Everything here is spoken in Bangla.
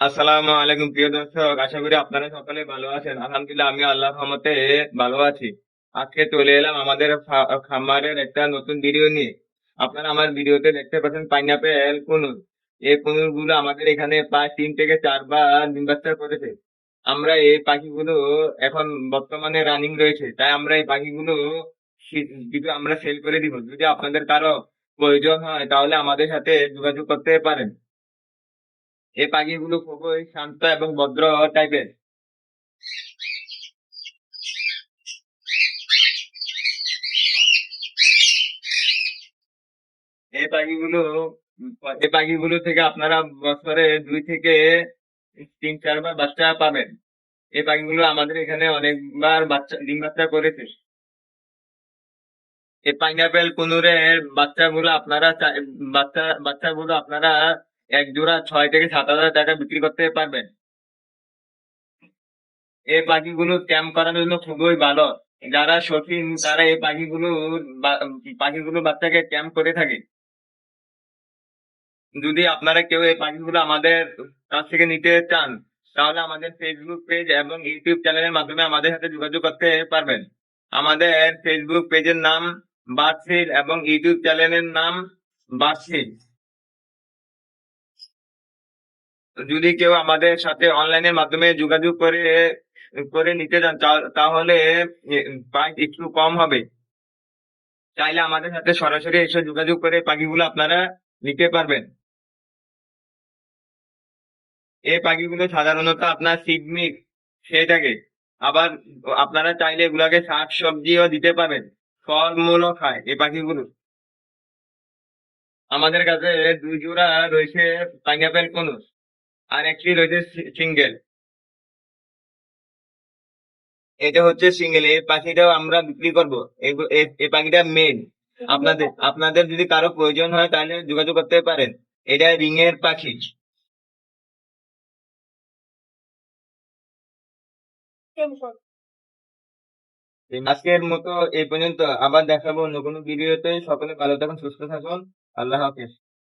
আসসালামু আলাইকুম, প্রিয় দর্শক। আশা করি আপনারা সকলে ভালো আছেন। আলহামদুলিল্লাহ আমি আল্লাহর রহমতে ভালো আছি। আজকে চলে এলাম আমাদের খামারের একটা নতুন ভিডিও নিয়ে। আপনারা আমার ভিডিওতে দেখতে পাচ্ছেন পাইনাপেল কুনুর। এই কুনুরগুলো আমাদের এখানে প্রায় তিন থেকে চারবার ডিম করেছে। আমরা এই পাখিগুলো এখন বর্তমানে রানিং রয়েছে। তাই আমরা এই পাখিগুলো আমরা সেল করে দিব, যদি আপনাদের কারও প্রয়োজন হয়, তাহলে আমাদের সাথে যোগাযোগ করতে পারেন। এই পাখিগুলো খুবই শান্ত এবং ভদ্র টাইপের এই পাখিগুলো এই পাখিগুলো থেকে আপনারা বছরে দুই থেকে তিন চারবার বাচ্চা পাবেন। এই পাখিগুলো আমাদের এখানে অনেকবার বাচ্চা, ডিম বাচ্চা করেছে। এই পাইনাপেল কুনুরের বাচ্চাগুলো আপনারা বাচ্চা, বাচ্চাগুলো আপনারা এক জোড়া ছয় থেকে সাত হাজার টাকা বিক্রি করতে পারবেন। এই পাখিগুলো ক্যাম্প করার জন্য খুবই ভালো। যারা শৌখিন, তারা এই পাখিগুলো পাখিগুলো বাচ্চাকে ক্যাম্প করে থাকে। যদি আপনারা কেউ এই পাখিগুলো আমাদের কাছ থেকে নিতে চান, তাহলে আমাদের ফেসবুক পেজ এবং ইউটিউব চ্যানেলের মাধ্যমে আমাদের সাথে যোগাযোগ করতে পারবেন। আমাদের ফেসবুক পেজের নাম বার্ডসিল এবং ইউটিউব চ্যানেলের নাম বার্ডসিল যদি কেউ আমাদের সাথে অনলাইনের মাধ্যমে যোগাযোগ করে করে নিতে চান তাহলে প্রাইস একটু কম হবে। চাইলে আমাদের সাথে সরাসরি এসে যোগাযোগ করে পাখিগুলো আপনারা নিতে পারবেন। এই পাখিগুলো সাধারণত আপনার সিড মিক্স খেয়ে থাকে। আবার আপনারা চাইলে এগুলাকে শাক সবজিও দিতে পারেন ফলমূলও খায় এই পাখিগুলো। আমাদের কাছে দুই জোড়া রয়েছে পাইনাপেল কনুস আর একটি রয়েছে সিঙ্গেল এটা হচ্ছে সিঙ্গেল এই পাখিটাও আমরা বিক্রি করব। এই পাখিটা মেন আপনাদের আপনাদের যদি কারও প্রয়োজন হয় তাহলে যোগাযোগ করতে পারেন। এটা রিং এর পাখি। আজকের মতো এই পর্যন্ত। আবার দেখাবো অন্য কোনো ভিডিওতে সকলে ভালো থাকুন, সুস্থ থাকুন। আল্লাহ হাফিজ।